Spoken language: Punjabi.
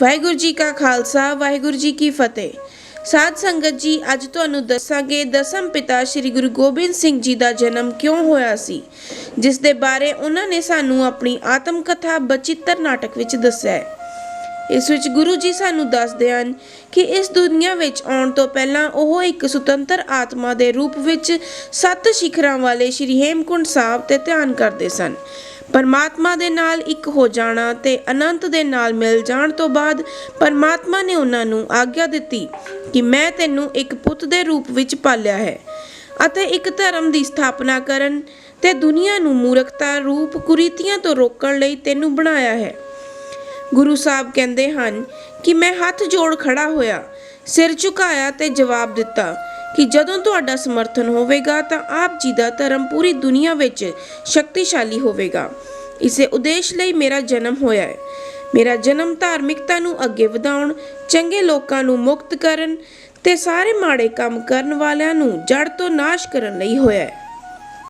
ਵਾਹਿਗੁਰੂ ਜੀ ਕਾ ਖਾਲਸਾ, ਵਾਹਿਗੁਰੂ ਜੀ ਕੀ ਫਤਿਹ। ਸਾਧ ਸੰਗਤ ਜੀ, ਅੱਜ ਤੁਹਾਨੂੰ ਦੱਸਾਂਗੇ ਦਸਮ ਪਿਤਾ ਸ੍ਰੀ ਗੁਰੂ ਗੋਬਿੰਦ ਸਿੰਘ ਜੀ ਦਾ ਜਨਮ ਕਿਉਂ ਹੋਇਆ ਸੀ, ਜਿਸ ਦੇ ਬਾਰੇ ਉਹਨਾਂ ਨੇ ਸਾਨੂੰ ਆਪਣੀ ਆਤਮ ਕਥਾ ਬਚਿੱਤਰ ਨਾਟਕ ਵਿੱਚ ਦੱਸਿਆ ਹੈ। ਇਸ ਵਿੱਚ ਗੁਰੂ ਜੀ ਸਾਨੂੰ ਦੱਸਦੇ ਹਨ ਕਿ ਇਸ ਦੁਨੀਆ ਵਿੱਚ ਆਉਣ ਤੋਂ ਪਹਿਲਾਂ ਉਹ ਇੱਕ ਸੁਤੰਤਰ ਆਤਮਾ ਦੇ ਰੂਪ ਵਿੱਚ ਸੱਤ ਸਿਖਰਾਂ ਵਾਲੇ ਸ਼੍ਰੀ ਹੇਮਕੁੰਟ ਸਾਹਿਬ ਤੇ ਧਿਆਨ ਕਰਦੇ ਸਨ। ਪਰਮਾਤਮਾ ਦੇ ਨਾਲ ਇੱਕ ਹੋ ਜਾਣਾ ਤੇ ਅਨੰਤ ਦੇ ਨਾਲ ਮਿਲ ਜਾਣ ਤੋਂ ਬਾਅਦ ਪਰਮਾਤਮਾ ਨੇ ਉਹਨਾਂ ਨੂੰ ਆਗਿਆ ਦਿੱਤੀ ਕਿ ਮੈਂ ਤੈਨੂੰ ਇੱਕ ਪੁੱਤ ਦੇ ਰੂਪ ਵਿੱਚ ਪਾਲਿਆ ਹੈ ਅਤੇ ਇੱਕ ਧਰਮ ਦੀ ਸਥਾਪਨਾ ਕਰਨ ਤੇ ਦੁਨੀਆ ਨੂੰ ਮੂਰਖਤਾ, ਰੂਪ, ਕੁਰੀਤੀਆਂ ਤੋਂ ਰੋਕਣ ਲਈ ਤੈਨੂੰ ਬਣਾਇਆ ਹੈ। ਗੁਰੂ ਸਾਹਿਬ ਕਹਿੰਦੇ ਹਨ ਕਿ ਮੈਂ ਹੱਥ ਜੋੜ ਖੜਾ ਹੋਇਆ, ਸਿਰ ਝੁਕਾਇਆ ਤੇ ਜਵਾਬ ਦਿੱਤਾ ਕਿ ਜਦੋਂ ਤੁਹਾਡਾ ਸਮਰਥਨ ਹੋਵੇਗਾ ਤਾਂ ਆਪ ਜੀ ਦਾ ਧਰਮ ਪੂਰੀ ਦੁਨੀਆ ਵਿੱਚ ਸ਼ਕਤੀਸ਼ਾਲੀ ਹੋਵੇਗਾ। ਇਸੇ ਉਦੇਸ਼ ਲਈ ਮੇਰਾ ਜਨਮ ਹੋਇਆ ਹੈ। ਮੇਰਾ ਜਨਮ ਧਾਰਮਿਕਤਾ ਨੂੰ ਅੱਗੇ ਵਧਾਉਣ, ਚੰਗੇ ਲੋਕਾਂ ਨੂੰ ਮੁਕਤ ਕਰਨ ਤੇ ਸਾਰੇ ਮਾੜੇ ਕੰਮ ਕਰਨ ਵਾਲਿਆਂ ਨੂੰ ਜੜ ਤੋਂ ਨਾਸ਼ ਕਰਨ ਲਈ ਹੋਇਆ ਹੈ।